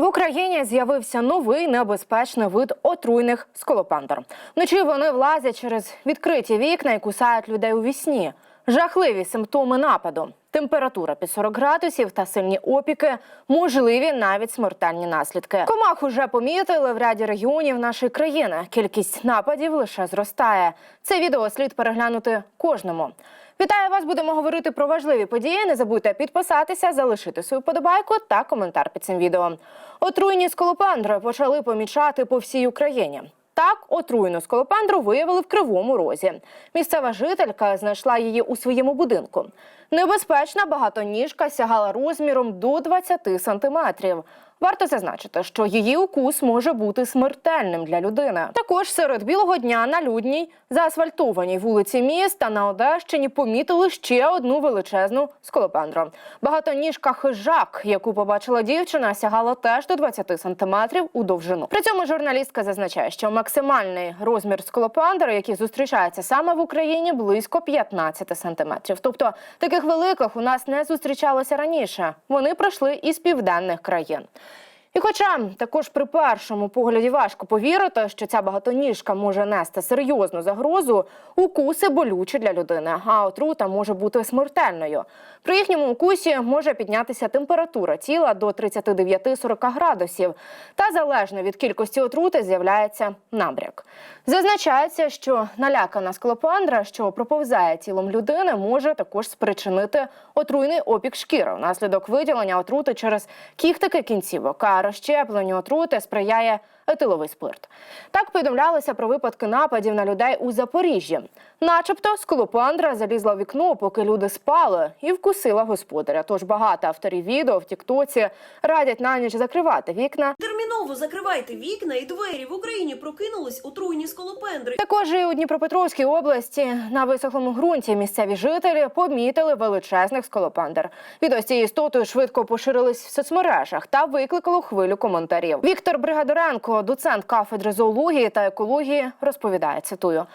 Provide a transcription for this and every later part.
В Україні з'явився новий небезпечний вид отруйних сколопандр. Вночі вони влазять через відкриті вікна і кусають людей у вісні. Жахливі симптоми нападу. Температура під 40 градусів та сильні опіки, можливі навіть смертельні наслідки. Комах уже помітили в ряді регіонів нашої країни. Кількість нападів лише зростає. Це відео слід переглянути кожному. Вітаю вас! Будемо говорити про важливі події. Не забудьте підписатися, залишити свою подобайку та коментар під цим відео. Отруйні сколопендри почали помічати по всій Україні. Так, отруйну скалопендру виявили в Кривому Розі. Місцева жителька знайшла її у своєму будинку. Небезпечна багатоніжка сягала розміром до 20 сантиметрів. Варто зазначити, що її укус може бути смертельним для людини. Також серед білого дня на людній заасфальтованій вулиці міста на Одещині помітили ще одну величезну сколопендру. Багатоніжка хижак, яку побачила дівчина, сягала теж до 20 сантиметрів у довжину. При цьому журналістка зазначає, що максимальний розмір сколопендри, який зустрічається саме в Україні, близько 15 сантиметрів. Тобто таких великих у нас не зустрічалося раніше. Вони прийшли із південних країн. І хоча також при першому погляді важко повірити, що ця багатоніжка може нести серйозну загрозу, укуси болючі для людини, а отрута може бути смертельною. При їхньому укусі може піднятися температура тіла до 39-40 градусів, та залежно від кількості отрути з'являється набряк. Зазначається, що налякана склопандра, що проповзає тілом людини, може також спричинити отруйний опік шкіри внаслідок виділення отрути через кіхтики кінцівок. А розщепленню отрути сприяє етиловий спирт. Так повідомлялося про випадки нападів на людей у Запоріжжі. Начебто, сколопандра залізла в вікно, поки люди спали, і вкусила господаря. Тож багато авторів відео в Тіктоці радять на ніч закривати вікна Терміново закривайте вікна і двері. В Україні прокинулись отруйні сколопендри. Також і у Дніпропетровській області на висохлому ґрунті місцеві жителі помітили величезних сколопендр. Відео з цією істотою швидко поширились в соцмережах та викликало хвилю коментарів. Віктор Бригадоренко, доцент кафедри зоології та екології, розповідає цитую.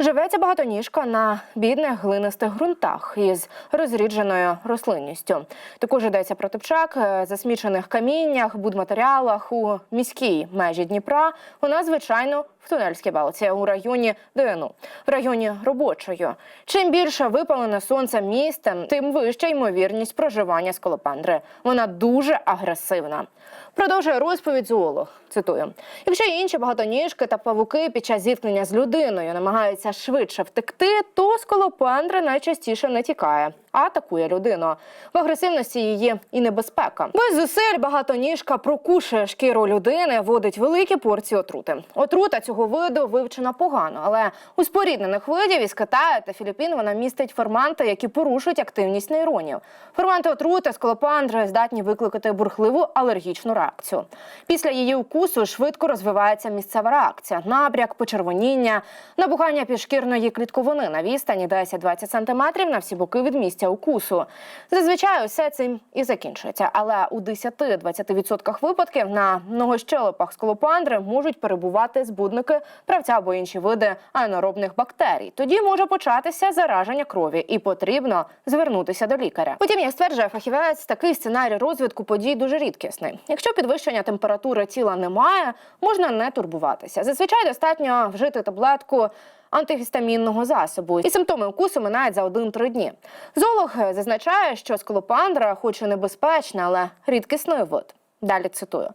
Живеться багатоніжка на бідних глинистих ґрунтах із розрідженою рослинністю. Також йдеться про типчак, е, засмічених каміннях, будматеріалах у міській межі Дніпра. Вона звичайно в Тунельській балці у районі ДНУ, в районі робочої. Чим більше випалене сонце містом, тим вища ймовірність проживання сколопендри. Вона дуже агресивна. Продовжує розповідь зоолог. Цитую: якщо інші багатоніжки та павуки під час зіткнення з людиною намагаються швидше втекти, то сколопендра найчастіше не тікає, атакує людину. В агресивності її і небезпека. Без зусиль багатоніжка прокушує шкіру людини, вводить великі порції отрути. Отрута цього виду вивчена погано, але у споріднених видів із Китаю та Філіппін вона містить ферменти, які порушують активність нейронів. Ферменти отрути сколопандри здатні викликати бурхливу алергічну реакцію. Після її укусу швидко розвивається місцева реакція: набряк, почервоніння, набухання підшкірної клітковини на відстані 10-20 см на всі боки від місця укусу. Зазвичай усе цим і закінчується, але у 10-20% випадків на многощелепах сколопандри можуть перебувати збудники, правця або інші види аенаробних бактерій. Тоді може початися зараження крові, і потрібно звернутися до лікаря. Потім, як стверджує фахівець, такий сценарій розвитку подій дуже рідкісний. Якщо підвищення температури тіла немає, можна не турбуватися. Зазвичай достатньо вжити таблетку. Антигістамінного засобу і симптоми укусу минають за 1-3 дні. Зоолог зазначає, що сколопандра, хоч і небезпечна, але рідкісний вид. Далі цитую.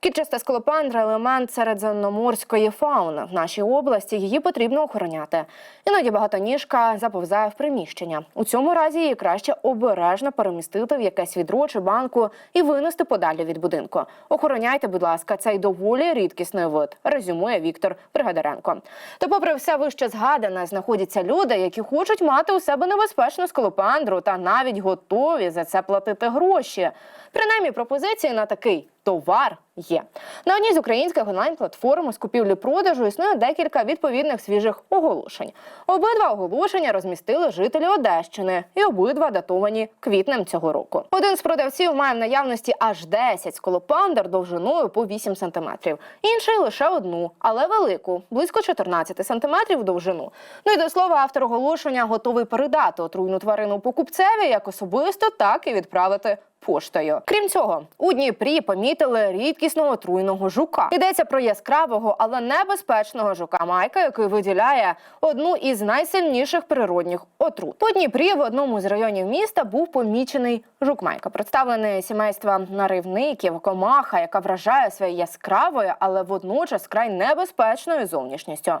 Кітчаста сколопандра – елемент середземноморської фауни. В нашій області її потрібно охороняти. Іноді багатоніжка заповзає в приміщення. У цьому разі її краще обережно перемістити в якесь відро чи банку і винести подалі від будинку. Охороняйте, будь ласка, цей доволі рідкісний вид, резюмує Віктор Пригадаренко. Та, попри все вище згадане, знаходяться люди, які хочуть мати у себе небезпечну сколопандру та навіть готові за це платити гроші. Принаймні, пропозиції на такий товар є. На одній з українських онлайн-платформ з купівлі-продажу існує декілька відповідних свіжих оголошень. Обидва оголошення розмістили жителі Одещини, і обидва датовані квітнем цього року. Один з продавців має в наявності аж 10 сколопандр довжиною по 8 сантиметрів, інший лише одну, але велику, близько 14 сантиметрів в довжину. Ну і до слова, автор оголошення готовий передати отруйну тварину покупцеві як особисто, так і відправити поштою. Крім цього, у Дніпрі помітили рідкісного отруйного жука. Йдеться про яскравого, але небезпечного жука Майка, який виділяє одну із найсильніших природних отрут. По Дніпрі в одному з районів міста був помічений жук Майка, представлений сімейством наривників, комаха, яка вражає своєю яскравою, але водночас край небезпечною зовнішністю.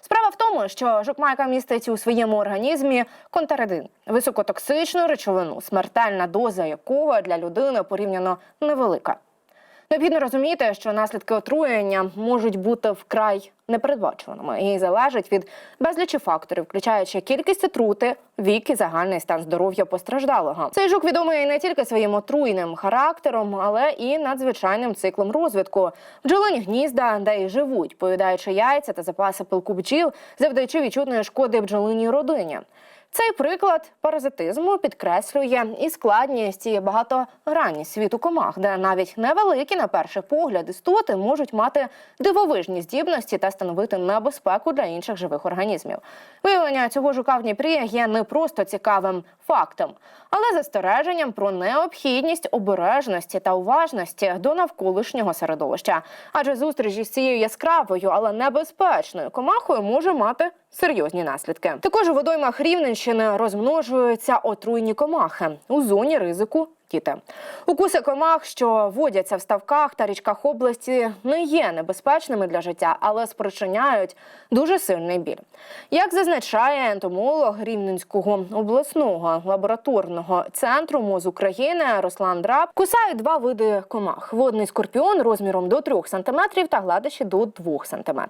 Справа в тому, що жукмайка містить у своєму організмі контаредин – високотоксичну речовину, смертельна доза якого для людини порівняно невелика. Необхідно розуміти, що наслідки отруєння можуть бути вкрай непередбачуваними і залежать від безлічі факторів, включаючи кількість отрути, вік і загальний стан здоров'я постраждалого. Цей жук відомий не тільки своїм отруйним характером, але і надзвичайним циклом розвитку. Бджолині гнізда, де й живуть, поїдаючи яйця та запаси пилку бджіл, завдаючи відчутної шкоди бджолиній родині. Цей приклад паразитизму підкреслює і складність, і багатогранність світу комах, де навіть невеликі на перший погляд істоти можуть мати дивовижні здібності та становити небезпеку для інших живих організмів. Виявлення цього жука в Дніпрі є не просто цікавим фактом, але застереженням про необхідність обережності та уважності до навколишнього середовища. Адже зустріч із цією яскравою, але небезпечною комахою може мати серйозні наслідки. Також у водоймах Рівненщини розмножуються отруйні комахи у зоні ризику. Діти укуси комах, що водяться в ставках та річках області, не є небезпечними для життя, але спричиняють дуже сильний біль. Як зазначає ентомолог Рівненського обласного лабораторного центру МОЗ України Руслан Драб, кусають два види комах: водний скорпіон розміром до 3 см та гладиші до 2 см.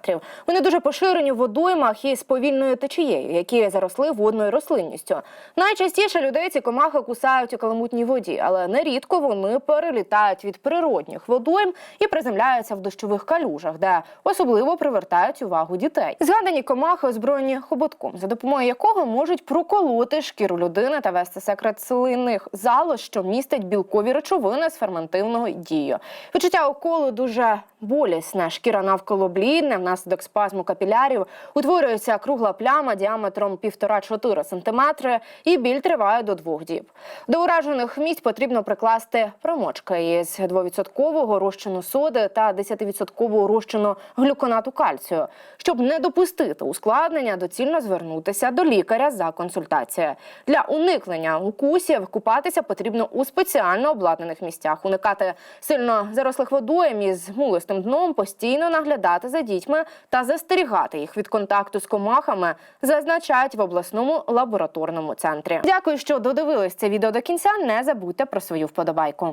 Вони дуже поширені в водоймах із повільною течією, які заросли водною рослинністю. Найчастіше людей ці комахи кусають у каламутній воді, але нерідко вони перелітають від природних водойм і приземляються в дощових калюжах, де особливо привертають увагу дітей. Згадані комахи озброєні хоботком, за допомогою якого можуть проколоти шкіру людини та вести секрет слинних залоз, що містять білкові речовини з ферментивного дію. Відчуття уколу дуже болісне. Шкіра навколо блідне, внаслідок спазму капілярів утворюється кругла пляма діаметром 1,5-4 см і біль триває до двох діб. До уражених місць потрібно прикласти промочки із 2% розчину соди та 10% розчину глюконату кальцію. Щоб не допустити ускладнення, доцільно звернутися до лікаря за консультацією. Для уникнення укусів купатися потрібно у спеціально обладнаних місцях, уникати сильно зарослих водойм із мулистим дном, постійно наглядати за дітьми та застерігати їх від контакту з комахами, зазначають в обласному лабораторному центрі. Дякую, що додивились це відео до кінця. Не забудьте про свою вподобайку.